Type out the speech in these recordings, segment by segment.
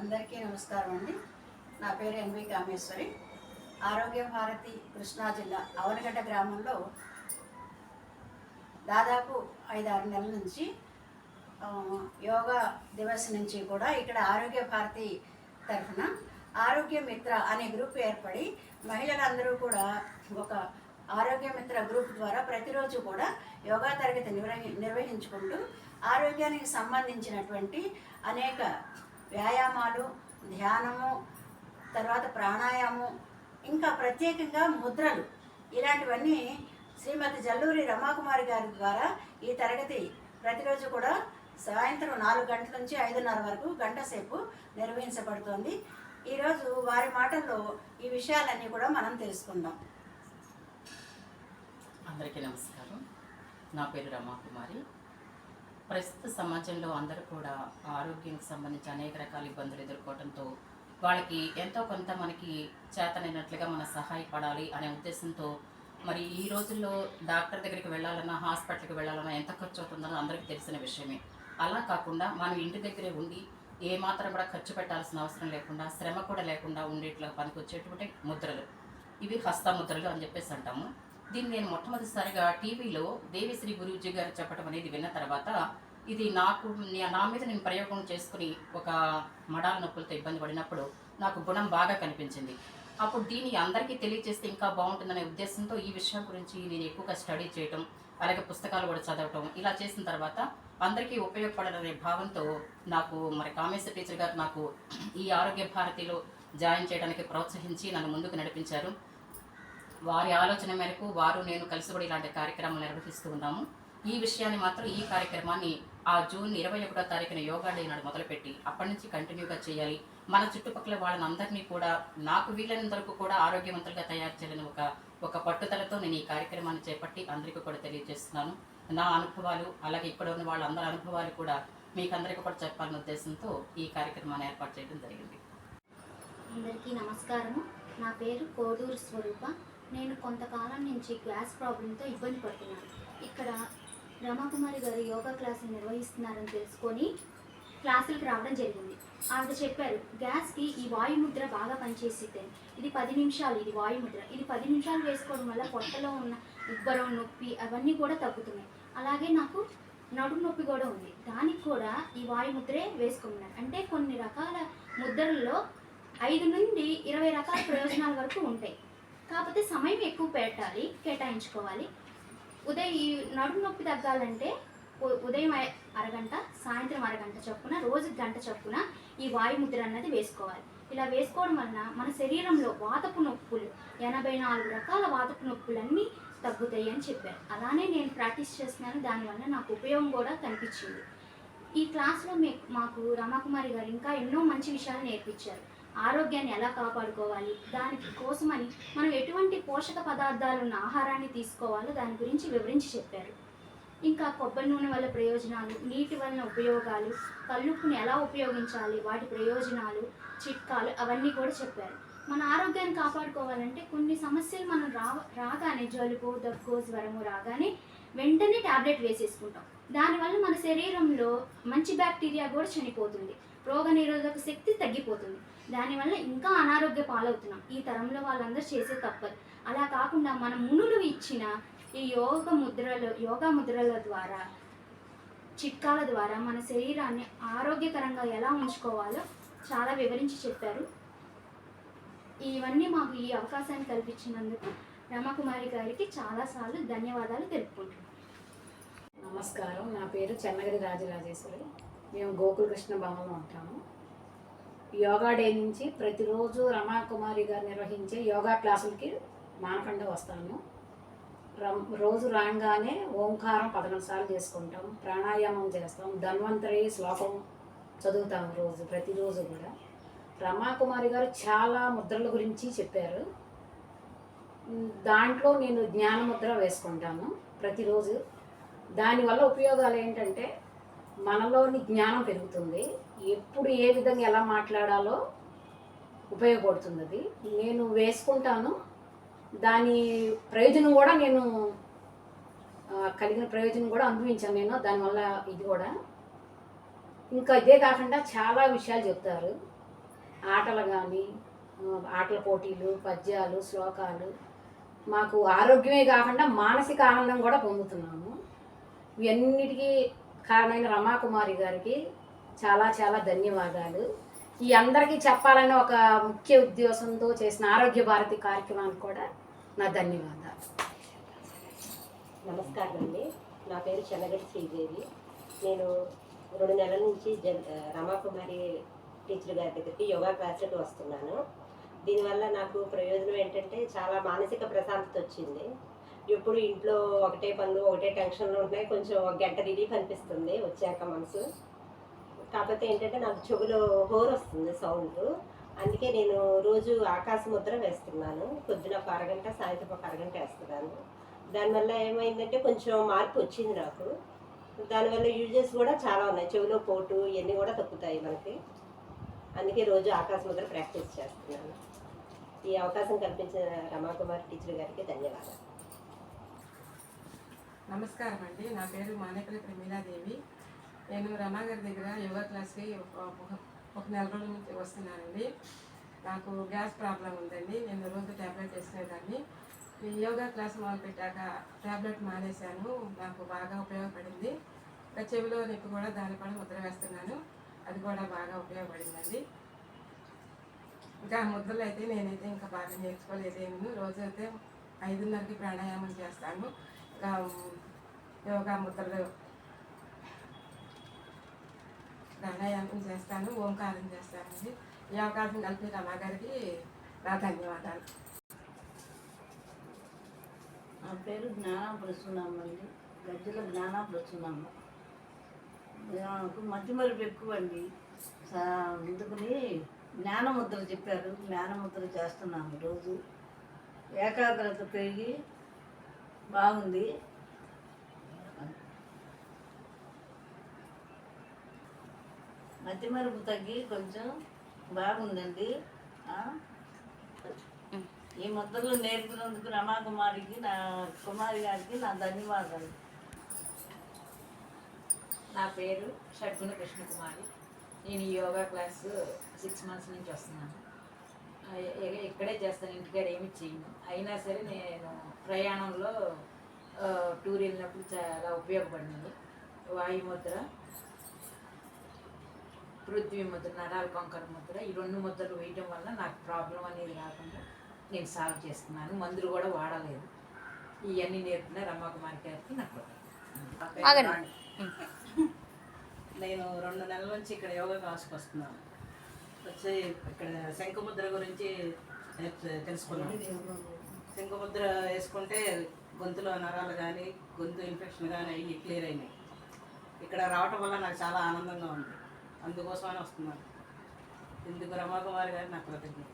అందరికీ నమస్కారం అండి. నా పేరు ఎన్వి కామేశ్వరి. ఆరోగ్య భారతి కృష్ణా జిల్లా అవనగడ్డ గ్రామంలో దాదాపు ఐదారు నెలల నుంచి యోగా దివస్ నుంచి కూడా ఇక్కడ ఆరోగ్య భారతి తరఫున ఆరోగ్య మిత్ర అనే గ్రూప్ ఏర్పడి మహిళలందరూ కూడా ఒక ఆరోగ్య మిత్ర గ్రూప్ ద్వారా ప్రతిరోజు కూడా యోగా తరగతి నిర్వహి నిర్వహించుకుంటూ ఆరోగ్యానికి సంబంధించినటువంటి అనేక వ్యాయామాలు ధ్యానము తర్వాత ప్రాణాయామం ఇంకా ప్రత్యేకంగా ముద్రలు. ఇలాంటివన్నీ శ్రీమతి జల్లూరి రమాకుమారి గారి ద్వారా ఈ తరగతి ప్రతిరోజు కూడా సాయంత్రం నాలుగు గంటల నుంచి ఐదున్నర వరకు గంట సేపు నిర్వహించబడుతోంది. ఈరోజు వారి మాటల్లో ఈ విషయాలన్నీ కూడా మనం తెలుసుకుందాం. అందరికీ నమస్కారం. నా పేరు రమాకుమారి. ప్రస్తుత సమాజంలో అందరూ కూడా ఆరోగ్యానికి సంబంధించి అనేక రకాల ఇబ్బందులు ఎదుర్కోవడంతో వాళ్ళకి ఎంతో కొంత మనకి చేతనైనట్లుగా మనం సహాయపడాలి అనే ఉద్దేశంతో మరి ఈ రోజుల్లో డాక్టర్ దగ్గరికి వెళ్ళాలన్నా హాస్పిటల్కి వెళ్ళాలన్నా ఎంత ఖర్చు అవుతుందో అందరికీ తెలిసిన విషయమే. అలా కాకుండా మనం ఇంటి దగ్గరే ఉండి ఏ మాత్రం కూడా ఖర్చు పెట్టాల్సిన అవసరం లేకుండా శ్రమ కూడా లేకుండా ఉండేట్లో పనికొచ్చేటువంటి ముద్రలు. ఇవి హస్తముద్రలు అని చెప్పేసి అంటాము. దీన్ని నేను మొట్టమొదటిసారిగా టీవీలో దేవిశ్రీ గురూజీ గారు చెప్పడం అనేది విన్న తర్వాత ఇది నాకు నా మీద నేను ప్రయోగం చేసుకుని ఒక మడాల నొప్పులతో ఇబ్బంది పడినప్పుడు నాకు గుణం బాగా కనిపించింది. అప్పుడు దీన్ని అందరికీ తెలియజేస్తే ఇంకా బాగుంటుందనే ఉద్దేశంతో ఈ విషయం గురించి నేను ఎక్కువగా స్టడీ చేయటం అలాగే పుస్తకాలు కూడా చదవటం ఇలా చేసిన తర్వాత అందరికీ ఉపయోగపడాలనే భావంతో నాకు మరి కామేశ్వర టీచర్ గారు నాకు ఈ ఆరోగ్య భారతిలో జాయిన్ చేయడానికి ప్రోత్సహించి నన్ను ముందుకు నడిపించారు. వారి ఆలోచన మేరకు వారు నేను కలిసి కూడా ఇలాంటి కార్యక్రమాలు నిర్వహిస్తూ ఉన్నాము. ఈ విషయాన్ని మాత్రం ఈ కార్యక్రమాన్ని ఆ జూన్ ఇరవై ఒకటో తారీఖున యోగా డే నాడు మొదలుపెట్టి అప్పటి నుంచి కంటిన్యూగా చేయాలి. మన చుట్టుపక్కల వాళ్ళని కూడా నాకు వీలైనంత వరకు కూడా ఆరోగ్యవంతులుగా తయారు చేయాలని ఒక ఒక పట్టుదలతో నేను ఈ కార్యక్రమాన్ని చేపట్టి అందరికీ కూడా తెలియజేస్తున్నాను. నా అనుభవాలు అలాగే ఇక్కడ ఉన్న వాళ్ళందరి అనుభవాలు కూడా మీకు అందరికీ కూడా చెప్పాలనే ఉద్దేశంతో ఈ కార్యక్రమాన్ని ఏర్పాటు చేయడం జరిగింది. అందరికీ నమస్కారం నా పేరు కోడూరు స్వరూప. నేను కొంతకాలం నుంచి గ్యాస్ ప్రాబ్లంతో ఇబ్బంది పడుతున్నాను. ఇక్కడ రమాకుమారి గారు యోగా క్లాసులు నిర్వహిస్తున్నారని తెలుసుకొని క్లాసులకు రావడం జరిగింది. ఆవిడ చెప్పారు గ్యాస్కి ఈ వాయుముద్ర బాగా పనిచేసిద్ది. ఇది పది నిమిషాలు ఇది వాయుముద్ర. ఇది పది నిమిషాలు వేసుకోవడం వల్ల పొట్టలో ఉన్న ఉబ్బరం నొప్పి అవన్నీ కూడా తగ్గుతున్నాయి. అలాగే నాకు నడుము నొప్పి కూడా ఉంది. దానికి కూడా ఈ వాయుముద్రే వేసుకోమన్నారు అంటే కొన్ని రకాల ముద్రల్లో ఐదు నుండి ఇరవై రకాల ప్రయోజనాల వరకు ఉంటాయి. కాకపోతే సమయం ఎక్కువ పెట్టాలి కేటాయించుకోవాలి. ఉదయం ఈ నడుము నొప్పి తగ్గాలంటే ఉదయం అరగంట సాయంత్రం అరగంట చొప్పున రోజు గంట చొప్పున ఈ వాయుముద్ర అన్నది వేసుకోవాలి. ఇలా వేసుకోవడం వలన మన శరీరంలో వాతపు నొప్పులు ఎనభై నాలుగు రకాల వాతపు నొప్పులన్నీ తగ్గుతాయి అని చెప్పారు. అలానే నేను ప్రాక్టీస్ చేస్తున్నాను దానివల్ల నాకు ఉపయోగం కూడా కనిపించింది. ఈ క్లాస్లో మీ మాకు రమాకుమారి గారు ఇంకా ఎన్నో మంచి విషయాలు నేర్పించారు. ఆరోగ్యాన్ని ఎలా కాపాడుకోవాలి దానికి కోసమని మనం ఎటువంటి పోషక పదార్థాలు ఉన్న ఆహారాన్ని తీసుకోవాలో దాని గురించి వివరించి చెప్పారు. ఇంకా కొబ్బరి నూనె వల్ల ప్రయోజనాలు నీటి వలన ఉపయోగాలు కల్లుప్పుని ఎలా ఉపయోగించాలి వాటి ప్రయోజనాలు చిట్కాలు అవన్నీ కూడా చెప్పారు. మన ఆరోగ్యాన్ని కాపాడుకోవాలంటే కొన్ని సమస్యలు మనం రా రాగానే జలుబు దగ్గు జ్వరము రాగానే వెంటనే టాబ్లెట్ వేసేసుకుంటాం. దానివల్ల మన శరీరంలో మంచి బ్యాక్టీరియా కూడా చనిపోతుంది. రోగనిరోధక శక్తి తగ్గిపోతుంది. దానివల్ల ఇంకా అనారోగ్య పాలవుతున్నాం. ఈ తరంలో వాళ్ళందరూ చేసే తప్పదు అలా కాకుండా మన మునులు ఇచ్చిన ఈ యోగ ముద్రలు యోగా ముద్రల ద్వారా చిట్కాల ద్వారా మన శరీరాన్ని ఆరోగ్యకరంగా ఎలా ఉంచుకోవాలో చాలా వివరించి చెప్పారు. ఇవన్నీ మాకు ఈ అవకాశాన్ని కల్పించినందుకు రమకుమారి గారికి చాలాసార్లు ధన్యవాదాలు తెలుపుకుంటున్నాను నమస్కారం. నా పేరు చెన్నగిరి రాజరాజేశ్వరి. మేము గోకులకృష్ణ భవన్లో ఉంటాము. యోగా డే నుంచి ప్రతిరోజు రమాకుమారి గారు నిర్వహించే యోగా క్లాసులకి మానకుండా వస్తాను రం- రోజు రాగానే ఓంకారం పదకొండు సార్లు చేసుకుంటాం. ప్రాణాయామం చేస్తాం. ధన్వంతరి శ్లోకం చదువుతాం రోజు ప్రతిరోజు కూడా. రమాకుమారి గారు చాలా ముద్రల గురించి చెప్పారు. దాంట్లో నేను జ్ఞానముద్ర వేసుకుంటాను ప్రతిరోజు. దానివల్ల ఉపయోగాలు ఏంటంటే మనలోని జ్ఞానం పెరుగుతుంది. ఎప్పుడు ఏ విధంగా ఎలా మాట్లాడాలో ఉపయోగపడుతుంది అది నేను వేసుకుంటాను. దాని ప్రయోజనం కూడా నేను కలిగిన ప్రయోజనం కూడా అనుభవించాను నేను. దానివల్ల ఇది కూడా. ఇంకా ఇదే కాకుండా చాలా విషయాలు చెప్తారు. ఆటలు కానీ ఆటల పోటీలు పద్యాలు శ్లోకాలు. మాకు ఆరోగ్యమే కాకుండా మానసిక ఆనందం కూడా పొందుతున్నాము. ఇవన్నిటికీ కారణమైన రమాకుమారి గారికి చాలా చాలా ధన్యవాదాలు. ఈ అందరికీ చెప్పాలని ఒక ముఖ్య ఉద్దేశంతో చేసిన ఆరోగ్య భారతి కార్యక్రమానికి కూడా నా ధన్యవాదాలు. నమస్కారం అండి నా పేరు చెన్నగడ్డి శ్రీదేవి. నేను రెండు నెలల నుంచి జన్ రమాకుమారి టీచర్ గారి దగ్గరికి యోగా క్లాసులకు వస్తున్నాను. దీనివల్ల నాకు ప్రయోజనం ఏంటంటే చాలా మానసిక ప్రశాంతత వచ్చింది. ఎప్పుడు ఇంట్లో ఒకటే పనులు ఒకటే టెన్షన్లు ఉన్నాయి కొంచెం ఒక గంట రిలీఫ్ అనిపిస్తుంది వచ్చాక మనసు. కాకపోతే ఏంటంటే నాకు చెవులో హోర్ వస్తుంది సౌండ్ అందుకే నేను రోజు ఆకాశ ముద్ర వేస్తున్నాను. పొద్దున ఒక అరగంట సాయంత్రం ఒక అరగంట వేస్తున్నాను. దానివల్ల ఏమైందంటే కొంచెం మార్పు వచ్చింది నాకు. దానివల్ల యూజెస్ కూడా చాలా ఉన్నాయి. చెవిలో పోటు ఇవన్నీ కూడా తగ్గుతాయి మనకి. అందుకే రోజు ఆకాశ ముద్ర ప్రాక్టీస్ చేస్తున్నాను. ఈ అవకాశం కల్పించిన రమాకుమార్ టీచర్ గారికి ధన్యవాదాలు. నమస్కారం అండి. నా పేరు మానేకలి ప్రమీలాదేవి. నేను రమాగారి దగ్గర యోగా క్లాస్కి ఒక ఒక- నెల రోజుల నుంచి వస్తున్నానండి. నాకు గ్యాస్ ప్రాబ్లం ఉందండి. నేను రోజు ట్యాబ్లెట్ వేసుకునేదాన్ని. ఈ యోగా క్లాస్ మొదలుపెట్టాక ట్యాబ్లెట్ మానేశాను. నాకు బాగా ఉపయోగపడింది. ఇంకా చెవిలో నొప్పి కూడా దాన్ని కూడా ముద్ర వేస్తున్నాను. అది కూడా బాగా ఉపయోగపడిందండి. ఇంకా ముద్రలు అయితే నేనైతే ఇంకా బాగా నేర్చుకోలేదేమో. రోజు అయితే ఐదున్నరకి ప్రాణాయామం చేస్తాను. యోగా ముద్రలు ప్రాణాయామం చేస్తాను ఓంకారం చేస్తానండి. ఈ అవకాశం కలిపి రమా నా ధన్యవాదాలు. నా పేరు జ్ఞానాపురస్తున్నాం అండి గజ్జల జ్ఞానాపురస్తున్నాము నాకు మధ్య మరుపు ఎక్కువ అండి సా- అందుకని జ్ఞానముద్ర చెప్పారు. జ్ఞానముద్ర చేస్తున్నాము రోజు. ఏకాగ్రత పెరిగి బాగుంది. మధ్య మరుపు తగ్గి కొంచెం బాగుందండి. ఈ మొత్తంలో నేర్పినందుకు రమాకుమారికి నా కుమారి గారికి నా ధన్యవాదాలు. నా పేరు షడ్గుణ కృష్ణకుమారి. నేను యోగా క్లాస్ సిక్స్ మంత్స్ నుంచి వస్తున్నాను. ఇక్కడే చేస్తాను ఇంటికాడ ఏమి చేయను. అయినా సరే నేను ప్రయాణంలో టూర్ వెళ్ళినప్పుడు చాలా ఉపయోగపడింది. వాయుముద్ర పృథ్వీ ముద్ర నరాల కొంకర ముద్ర ఈ రెండు ముద్రలు వేయటం వల్ల నాకు ప్రాబ్లం అనేది రాకుండా నేను సాల్వ్ చేసుకున్నాను మందులు కూడా వాడలేదు. ఇవన్నీ నేర్పిన రమ్మకుమారి గారికి నాకు నేను రెండు నెలల నుంచి ఇక్కడ యోగా క్లాస్కి వస్తున్నాను. వచ్చి ఇక్కడ శంఖముద్ర గురించి తెలుసుకున్నాం తెలుసుకున్నాను వేసుకుంటే గొంతులో నరాలు కానీ గొంతు ఇన్ఫెక్షన్ కానీ అవి క్లియర్ అయినాయి. ఇక్కడ రావటం వల్ల నాకు చాలా ఆనందంగా ఉంది. అందుకోసమని వస్తున్నాను. ఇందుకు రమాకుమారి గారు నాకు కృతజ్ఞత.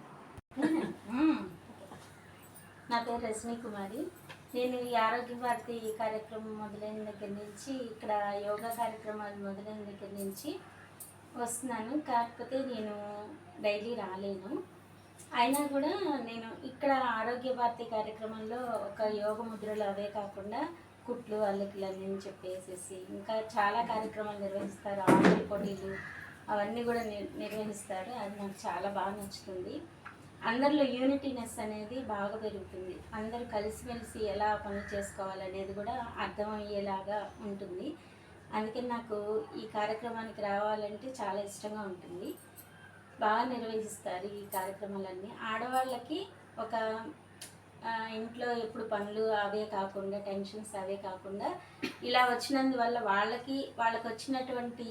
నా పేరు రజనీ కుమారి. నేను ఈ ఆరోగ్య భారతి ఈ కార్యక్రమం మొదలైన దగ్గర నుంచి ఇక్కడ యోగా కార్యక్రమాలు మొదలైన దగ్గర నుంచి వస్తున్నాను. కాకపోతే నేను డైలీ రాలేను. అయినా కూడా నేను ఇక్కడ ఆరోగ్య భారతి కార్యక్రమంలో ఒక యోగ ముద్రలు అవే కాకుండా కుట్లు అల్లికలు అని చెప్పేసేసి ఇంకా చాలా కార్యక్రమాలు నిర్వహిస్తారు. ఆటల పోటీలు అవన్నీ కూడా నిర్వహిస్తారు. అది నాకు చాలా బాగా నచ్చుతుంది. అందరిలో యూనిటీనెస్ అనేది బాగా పెరుగుతుంది. అందరూ కలిసిమెలిసి ఎలా పనులు చేసుకోవాలనేది కూడా అర్థమయ్యేలాగా ఉంటుంది. అందుకని నాకు ఈ కార్యక్రమానికి రావాలంటే చాలా ఇష్టంగా ఉంటుంది. బాగా నిర్వహిస్తారు ఈ కార్యక్రమాలన్నీ. ఆడవాళ్ళకి ఒక ఇంట్లో ఎప్పుడు పనులు అవే కాకుండా టెన్షన్స్ అవే కాకుండా ఇలా వచ్చినందువల్ల వాళ్ళకి వాళ్ళకి వచ్చినటువంటి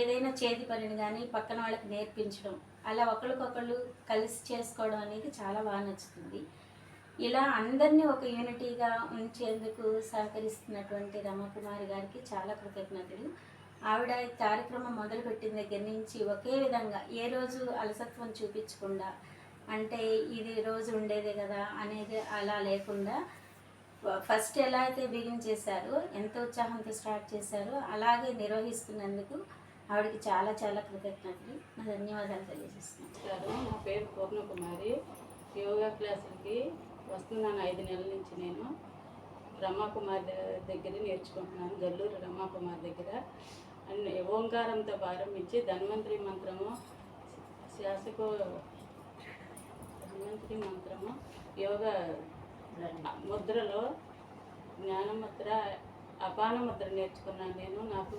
ఏదైనా చేతి పనిని కానీ పక్కన వాళ్ళకి నేర్పించడం అలా ఒకరికొకళ్ళు కలిసి చేసుకోవడం అనేది చాలా బాగా నచ్చుతుంది. ఇలా అందరినీ ఒక యూనిటీగా ఉంచేందుకు సహకరిస్తున్నటువంటి రమకుమారి గారికి చాలా కృతజ్ఞతలు. ఆవిడ ఈ కార్యక్రమం మొదలుపెట్టిన దగ్గర నుంచి ఒకే విధంగా ఏ రోజు అలసత్వం చూపించకుండా అంటే ఇది రోజు ఉండేదే కదా అనేది అలా లేకుండా ఫస్ట్ ఎలా అయితే బిగిన్ చేశారో ఎంత ఉత్సాహంతో స్టార్ట్ చేశారో అలాగే నిర్వహిస్తున్నందుకు ఆవిడకి చాలా చాలా కృతజ్ఞతలు. నా ధన్యవాదాలు తెలియజేస్తున్నాను. నా పేరు పూర్ణకుమారి. యోగా క్లాసులకి వస్తున్నాను ఐదు నెలల నుంచి నేను. రమాకుమార్ దగ్గర నేర్చుకుంటున్నాను గల్లూరు రమాకుమార్ దగ్గర. అండ్ ఓంకారంతో ప్రారంభించి ధన్వంతరి మంత్రము శాసకో ధన్వంతరి మంత్రము యోగ ముద్రలో జ్ఞానముద్ర అపాన ముద్ర నేర్చుకున్నాను నేను. నాకు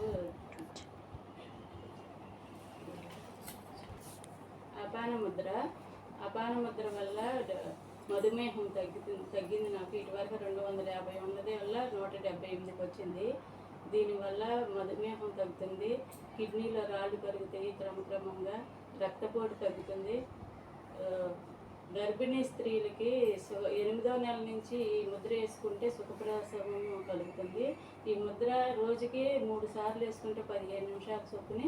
అపాన ముద్ర అపాన ముద్ర వల్ల మధుమేహం తగ్గుతుంది తగ్గింది నాకు. ఇటువరకు రెండు వందల యాభై ఉన్నది వల్ల నూట డెబ్బై ఎనిమిదికి వచ్చింది. దీనివల్ల మధుమేహం తగ్గుతుంది. కిడ్నీలో రాళ్ళు కరుగుతాయి క్రమక్రమంగా. రక్తపోటు తగ్గుతుంది. గర్భిణీ స్త్రీలకి ఎనిమిదో నెల నుంచి ఈ ముద్ర వేసుకుంటే సుఖప్రసవం కలుగుతుంది. ఈ ముద్ర రోజుకి మూడు సార్లు వేసుకుంటే పదిహేను నిమిషాల చొప్పున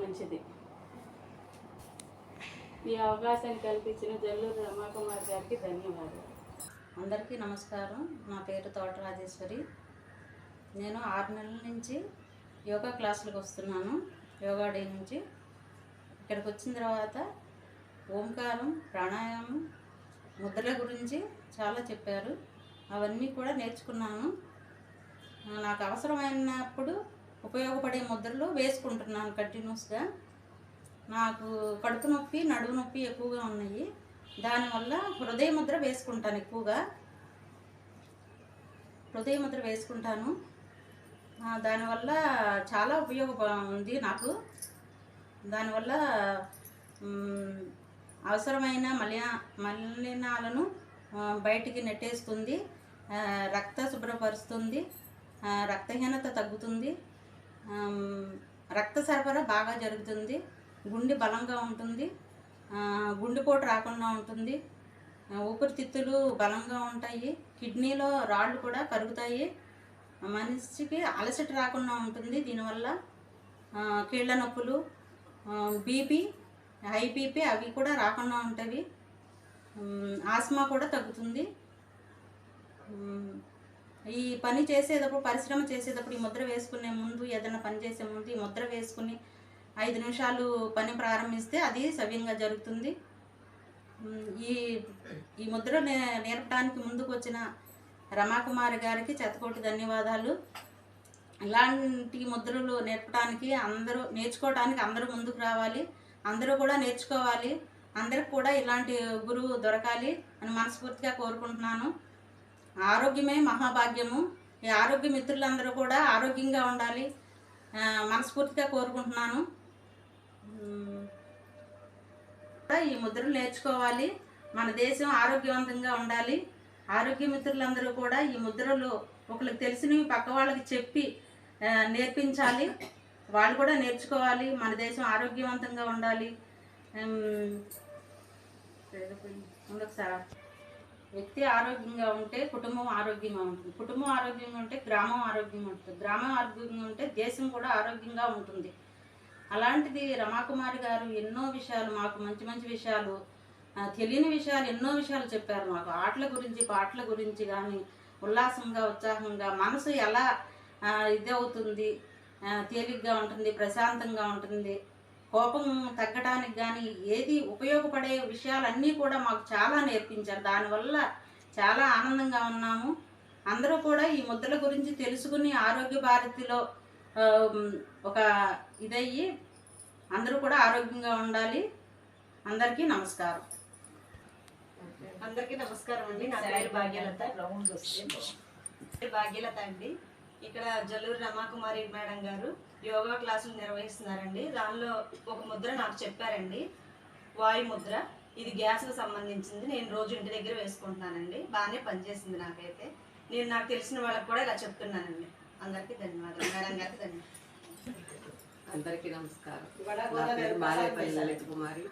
మంచిది. ఈ అవకాశాన్ని కల్పించిన జల్లూరు రమాకుమార్ గారికి ధన్యవాదాలు. అందరికీ నమస్కారం. నా పేరు తోట రాజేశ్వరి. నేను ఆరు నెలల నుంచి యోగా క్లాసులకు వస్తున్నాను. యోగా డే నుంచి ఇక్కడికి వచ్చిన తర్వాత ఓంకారం ప్రాణాయామం ముద్రల గురించి చాలా చెప్పారు. అవన్నీ కూడా నేర్చుకున్నాను. నాకు అవసరమైనప్పుడు ఉపయోగపడే ముద్రలు వేసుకుంటున్నాను కంటిన్యూస్గా నాకు కడుపు నొప్పి నడుము నొప్పి ఎక్కువగా ఉన్నాయి. దానివల్ల హృదయ ముద్ర వేసుకుంటాను ఎక్కువగా. హృదయ ముద్ర వేసుకుంటాను. దానివల్ల చాలా ఉపయోగం ఉంది నాకు. దానివల్ల అవసరమైన మలిన మలినాలను బయటికి నెట్టేస్తుంది. రక్త శుభ్రపరుస్తుంది. రక్తహీనత తగ్గుతుంది. రక్త సరఫరా బాగా జరుగుతుంది. గుండె బలంగా ఉంటుంది. గుండెపోటు రాకుండా ఉంటుంది. ఊపిరితిత్తులు బలంగా ఉంటాయి. కిడ్నీలో రాళ్ళు కూడా కరుగుతాయి. మనిషికి అలసట రాకుండా ఉంటుంది. దీనివల్ల కీళ్ళ నొప్పులు బీపీ హై బీపీ అవి కూడా రాకుండా ఉంటాయి. ఆస్మా కూడా తగ్గుతుంది. ఈ పని చేసేటప్పుడు పరిశ్రమ చేసేటప్పుడు ఈ ముద్ర వేసుకునే ముందు ఏదైనా పని చేసే ముందు ఈ ముద్ర వేసుకుని ఐదు నిమిషాలు పని ప్రారంభిస్తే అది సవ్యంగా జరుగుతుంది. ఈ ఈ ముద్ర నే- నేర్పడానికి ముందుకు వచ్చిన రమాకుమారి గారికి చెత్తకోటి ధన్యవాదాలు. ఇలాంటి ముద్రలు నేర్పడానికి అందరూ నేర్చుకోవడానికి అందరూ ముందుకు రావాలి. అందరూ కూడా నేర్చుకోవాలి. అందరికి కూడా ఇలాంటి గురువు దొరకాలి అని మనస్ఫూర్తిగా కోరుకుంటున్నాను. ఆరోగ్యమే మహాభాగ్యము. ఈ ఆరోగ్య మిత్రులందరూ కూడా ఆరోగ్యంగా ఉండాలి. మనస్ఫూర్తిగా కోరుకుంటున్నాను. ఈ ముద్రలు నేర్చుకోవాలి. మన దేశం ఆరోగ్యవంతంగా ఉండాలి. ఆరోగ్య మిత్రులందరూ కూడా ఈ ముద్రలు ఒకరికి తెలిసినవి పక్క వాళ్ళకి చెప్పి నేర్పించాలి. వాళ్ళు కూడా నేర్చుకోవాలి. మన దేశం ఆరోగ్యవంతంగా ఉండాలి. ఉమ్, వ్యక్తి ఆరోగ్యంగా ఉంటే కుటుంబం ఆరోగ్యంగా ఉంటుంది. కుటుంబం ఆరోగ్యంగా ఉంటే గ్రామం ఆరోగ్యంగా ఉంటుంది. గ్రామం ఆరోగ్యంగా ఉంటే దేశం కూడా ఆరోగ్యంగా ఉంటుంది. అలాంటిది రమాకుమారి గారు ఎన్నో విషయాలు మాకు మంచి మంచి విషయాలు తెలియని విషయాలు ఎన్నో విషయాలు చెప్పారు మాకు. ఆటల గురించి పాటల గురించి కానీ ఉల్లాసంగా ఉత్సాహంగా మనసు ఎలా ఇది అవుతుంది తేలిగ్గా ఉంటుంది ప్రశాంతంగా ఉంటుంది కోపం తగ్గడానికి కానీ ఏది ఉపయోగపడే విషయాలన్నీ కూడా మాకు చాలా నేర్పించారు. దానివల్ల చాలా ఆనందంగా ఉన్నాము. అందరూ కూడా ఈ ముద్రల గురించి తెలుసుకుని ఆరోగ్య భారతిలో ఒక ఇదయ్యి. అందరూ కూడా ఆరోగ్యంగా ఉండాలి. అందరికీ నమస్కారం. అందరికీ నమస్కారం అండి. నా పేరు భాగ్యలత. భాగ్యలత అండి. ఇక్కడ జల్లూరు రమాకుమారి మేడం గారు యోగా క్లాసులు నిర్వహిస్తున్నారండి. దానిలో ఒక ముద్ర నాకు చెప్పారండి. వాయు ముద్ర. ఇది గ్యాస్కి సంబంధించింది. నేను రోజు ఇంటి దగ్గర వేసుకుంటున్నానండి. బాగానే పనిచేసింది నాకైతే. నేను నాకు తెలిసిన వాళ్ళకి కూడా ఇలా చెప్తున్నానండి. అందరికీ ధన్యవాదాలు. మేడం గారికి ధన్యవాదాలు. అందరికీ నమస్కారం. నా పేరు మానేపల్లి లలిత కుమారి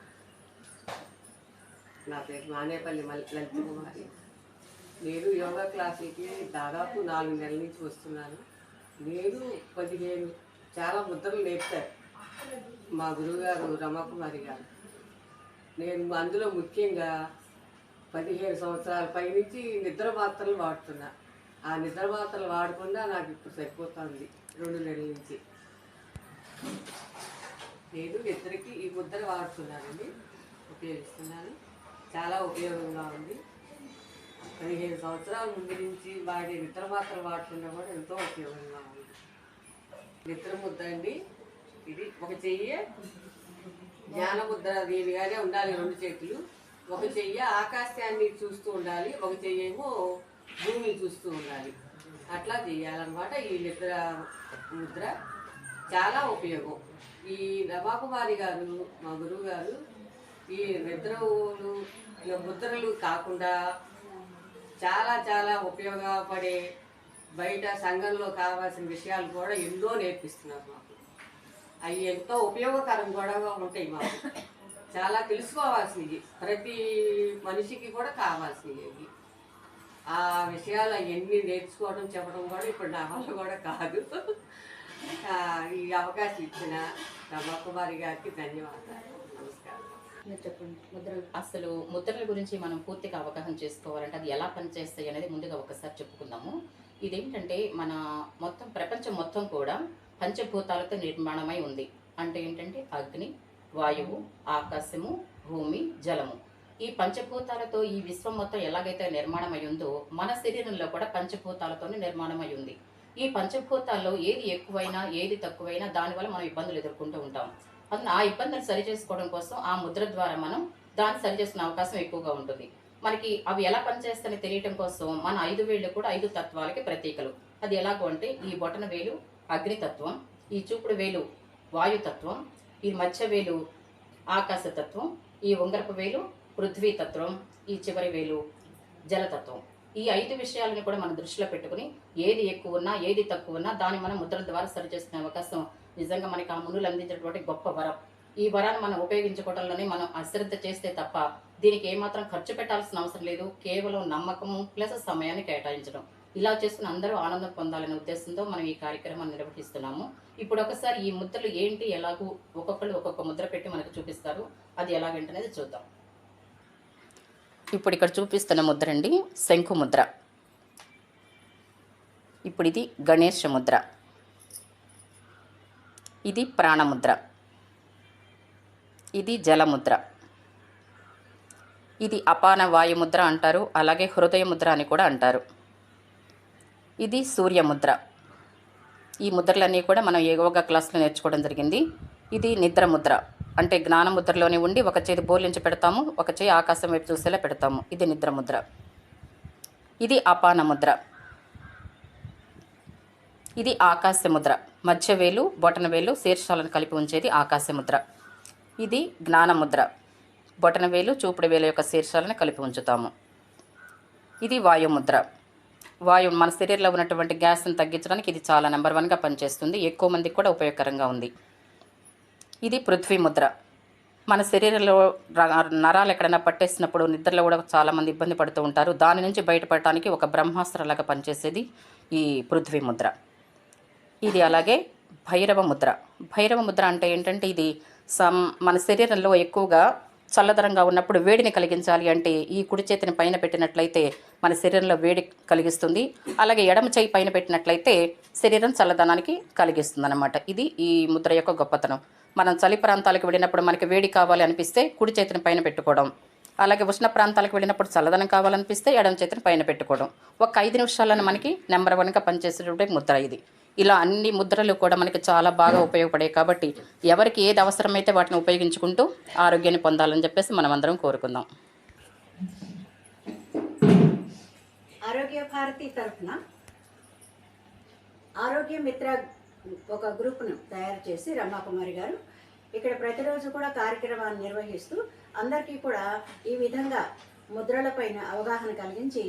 నా పేరు మానేపల్లి లలిత కుమారి నేను యోగా క్లాసులకి దాదాపు నాలుగు నెలల నుంచి వస్తున్నాను. నేను పదిహేను చాలా ముద్రలు నేర్పారు మా గురువుగారు రమాకుమారి గారు. నేను అందులో ముఖ్యంగా పదిహేను సంవత్సరాల పైనుంచి నిద్ర మాత్రలు వాడుతున్నా. ఆ నిద్ర మాత్రలు వాడకుండా నాకు ఇప్పుడు సరిపోతుంది. రెండు నెలల నుంచి. నేను ఇద్దరికి ఈ ముద్ర వాడుతున్నానండి. ఉపయోగిస్తున్నాను. చాలా ఉపయోగంగా ఉంది. పదిహేను సంవత్సరాల ముందు నుంచి వాడే నిద్ర మాత్రం వాడుతున్నా కూడా ఎంతో ఉపయోగంగా ఉంది. నిద్ర ముద్ద అండి. ఇది ఒక చెయ్యి జ్ఞానముద్ర దీనిగానే ఉండాలి రెండు చేతులు. ఒక చెయ్యి ఆకాశాన్ని చూస్తూ ఉండాలి. ఒక చెయ్యి ఏమో భూమిని చూస్తూ ఉండాలి. అట్లా చేయాలన్నమాట ఈ నిద్ర ముద్ర. చాలా ఉపయోగం. ఈ రమాకుమారి గారు మా గురువు గారు ఈ నిద్రలు ఇలా ముద్రలు కాకుండా చాలా చాలా ఉపయోగపడే బయట సంఘంలో కావాల్సిన విషయాలు కూడా ఎన్నో నేర్పిస్తున్నారు మాకు. అవి ఎంతో ఉపయోగకరం కూడా ఉంటాయి మాకు. చాలా తెలుసుకోవాల్సినవి. ప్రతి మనిషికి కూడా కావాల్సినవి ఆ విషయాలు అవన్నీ నేర్చుకోవడం చెప్పడం కూడా ఇప్పుడు నా వల్ల కూడా కాదు. ఈ అవకాశం ఇచ్చిన రమాకుమారి గారికి ధన్యవాదాలు. నమస్కారం. అసలు ముద్రల గురించి మనం పూర్తిగా అవగాహన చేసుకోవాలంటే అది ఎలా పనిచేస్తాయి అనేది ముందుగా ఒకసారి చెప్పుకుందాము. ఇదేంటంటే మన మొత్తం ప్రపంచం మొత్తం కూడా పంచభూతాలతో నిర్మాణమై ఉంది. అంటే ఏంటంటే అగ్ని వాయువు ఆకాశము భూమి జలము. ఈ పంచభూతాలతో ఈ విశ్వం మొత్తం ఎలాగైతే నిర్మాణమై ఉందో మన శరీరంలో కూడా పంచభూతాలతోనే నిర్మాణమై ఉంది. ఈ పంచభూతాల్లో ఏది ఎక్కువైనా ఏది తక్కువైనా దానివల్ల మనం ఇబ్బందులు ఎదుర్కొంటూ ఉంటాం. అందులో ఆ ఇబ్బందులు సరి చేసుకోవడం కోసం ఆ ముద్ర ద్వారా మనం దాన్ని సరి అవకాశం ఎక్కువగా ఉంటుంది. మనకి అవి ఎలా పనిచేస్తాయని తెలియటం కోసం మన ఐదు వేళ్ళు కూడా ఐదు తత్వాలకి ప్రతీకలు. అది ఎలాగో అంటే ఈ బొటన వేలు అగ్నితత్వం ఈ చూపుడు వేలు వాయుతత్వం ఈ మధ్య వేలు ఆకాశతత్వం ఈ ఉంగరపు వేలు పృథ్వీ తత్వం ఈ చివరి వేలు జలతత్వం. ఈ ఐదు విషయాలను కూడా మనం దృష్టిలో పెట్టుకుని ఏది ఎక్కువ ఉన్నా ఏది తక్కువ ఉన్నా దాన్ని మనం ముద్ర ద్వారా సరి చేసుకునే అవకాశం నిజంగా మనకి ఆ మునులు అందించినటువంటి గొప్ప వరం. ఈ వరాన్ని మనం ఉపయోగించుకోవడంలోనే మనం అశ్రద్ధ చేస్తే తప్ప దీనికి ఏమాత్రం ఖర్చు పెట్టాల్సిన అవసరం లేదు. కేవలం నమ్మకము ప్లస్ సమయాన్ని కేటాయించడం. ఇలా చేసుకుని అందరూ ఆనందం పొందాలనే ఉద్దేశంతో మనం ఈ కార్యక్రమాన్ని నిర్వహిస్తున్నాము. ఇప్పుడు ఒకసారి ఈ ముద్రలు ఏంటి ఎలాగూ ఒక్కొక్కరు ఒక్కొక్క ముద్ర పెట్టి మనకు చూపిస్తారు. అది ఎలాగంటనేది చూద్దాం. ఇప్పుడు ఇక్కడ చూపిస్తున్న ముద్ర అండి శంకు ముద్ర. ఇప్పుడు ఇది గణేష ముద్ర. ఇది ప్రాణముద్ర ఇది జలముద్ర ఇది అపాన వాయుముద్ర అంటారు అలాగే హృదయముద్ర అని కూడా అంటారు. ఇది సూర్యముద్ర ఈ ముద్రలన్నీ కూడా మనం యోగా క్లాస్లో నేర్చుకోవడం జరిగింది. ఇది నిద్ర ముద్ర. అంటే జ్ఞాన ముద్రలోనే ఉండి ఒక చేతి బోర్లించి పెడతాము ఒక చేయి ఆకాశం వైపు చూసేలా పెడతాము. ఇది నిద్ర ముద్ర. ఇది అపాన ముద్ర. ఇది ఆకాశ ముద్ర. మధ్య వేలు బొటన వేలు శీర్షాలను కలిపి ఉంచేది ఆకాశ ముద్ర. ఇది జ్ఞానముద్ర బొటనవేలు బొటన వేలు చూపుడు వేలు యొక్క శీర్షాలను కలిపి ఉంచుతాము. ఇది వాయుముద్ర వాయు మన శరీరంలో ఉన్నటువంటి గ్యాస్ని తగ్గించడానికి ఇది చాలా నెంబర్ వన్గా పనిచేస్తుంది. ఎక్కువ మందికి కూడా ఉపయోగకరంగా ఉంది. ఇది పృథ్వీ ముద్ర. మన శరీరంలో నరాలు ఎక్కడైనా పట్టేసినప్పుడు నిద్రలో కూడా చాలామంది ఇబ్బంది పడుతూ ఉంటారు. దాని నుంచి బయటపడటానికి ఒక బ్రహ్మాస్త్రలాగా పనిచేసేది ఈ పృథ్వీ ముద్ర. ఇది అలాగే భైరవ ముద్ర. భైరవ ముద్ర అంటే ఏంటంటే ఇది సమ్ మన శరీరంలో ఎక్కువగా చల్లదనంగా ఉన్నప్పుడు వేడిని కలిగించాలి అంటే ఈ కుడి చేతిని పైన పెట్టినట్లయితే మన శరీరంలో వేడి కలిగిస్తుంది. అలాగే ఎడమ చేయి పైన పెట్టినట్లయితే శరీరం చల్లదనానికి కలిగిస్తుంది అనమాట ఇది ఈ ముద్ర యొక్క గొప్పతనం. మనం చలి ప్రాంతాలకు వెళ్ళినప్పుడు మనకి వేడి కావాలి అనిపిస్తే కుడి చేతిని పైన పెట్టుకోవడం. అలాగే ఉష్ణ ప్రాంతాలకు వెళ్ళినప్పుడు చల్లదనం కావాలనిపిస్తే ఎడమ చేతిని పైన పెట్టుకోవడం. ఒక ఐదు నిమిషాలను మనకి నెంబర్ వన్గా పనిచేసేటువంటి ముద్ర ఇది. ఇలా అన్ని ముద్రలు కూడా మనకి చాలా బాగా ఉపయోగపడాయి కాబట్టి ఎవరికి ఏది అవసరమైతే వాటిని ఉపయోగించుకుంటూ ఆరోగ్యాన్ని పొందాలని చెప్పేసి మనం అందరం కోరుకుందాం. ఆరోగ్య భారతి తరఫున ఆరోగ్య మిత్ర ఒక గ్రూప్ను తయారు చేసి రమాకుమారి గారు ఇక్కడ ప్రతిరోజు కూడా కార్యక్రమాన్ని నిర్వహిస్తూ అందరికీ కూడా ఈ విధంగా ముద్రలపైన అవగాహన కలిగించి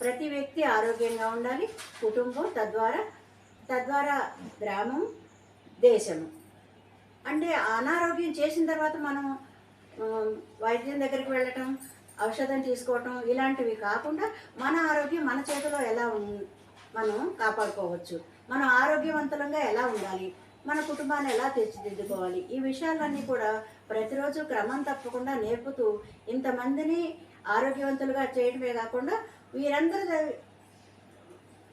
ప్రతి వ్యక్తి ఆరోగ్యంగా ఉండాలి. కుటుంబం తద్వారా తద్వారా గ్రామం దేశము. అంటే అనారోగ్యం చేసిన తర్వాత మనం వైద్యం దగ్గరికి వెళ్ళటం ఔషధం తీసుకోవటం ఇలాంటివి కాకుండా మన ఆరోగ్యం మన చేతిలో ఎలా ఉం మనం కాపాడుకోవచ్చు. మనం ఆరోగ్యవంతులంగా ఎలా ఉండాలి? మన కుటుంబాన్ని ఎలా తీర్చిదిద్దుకోవాలి? ఈ విషయాలన్నీ కూడా ప్రతిరోజు క్రమం తప్పకుండా నేర్పుతూ ఇంతమందిని ఆరోగ్యవంతులుగా చేయడమే కాకుండా వీరందరి ద-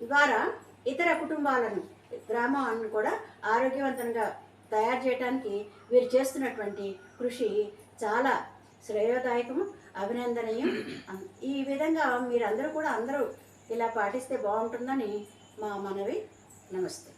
ద్వారా ఇతర కుటుంబాలను గ్రామాలను కూడా ఆరోగ్యవంతంగా తయారు చేయడానికి వీరు చేస్తున్నటువంటి కృషి చాలా శ్రేయోదాయకము అభినందనీయం. ఈ విధంగా మీరందరూ కూడా అందరూ ఇలా పాటిస్తే బాగుంటుందని మా మనవి నమస్తే.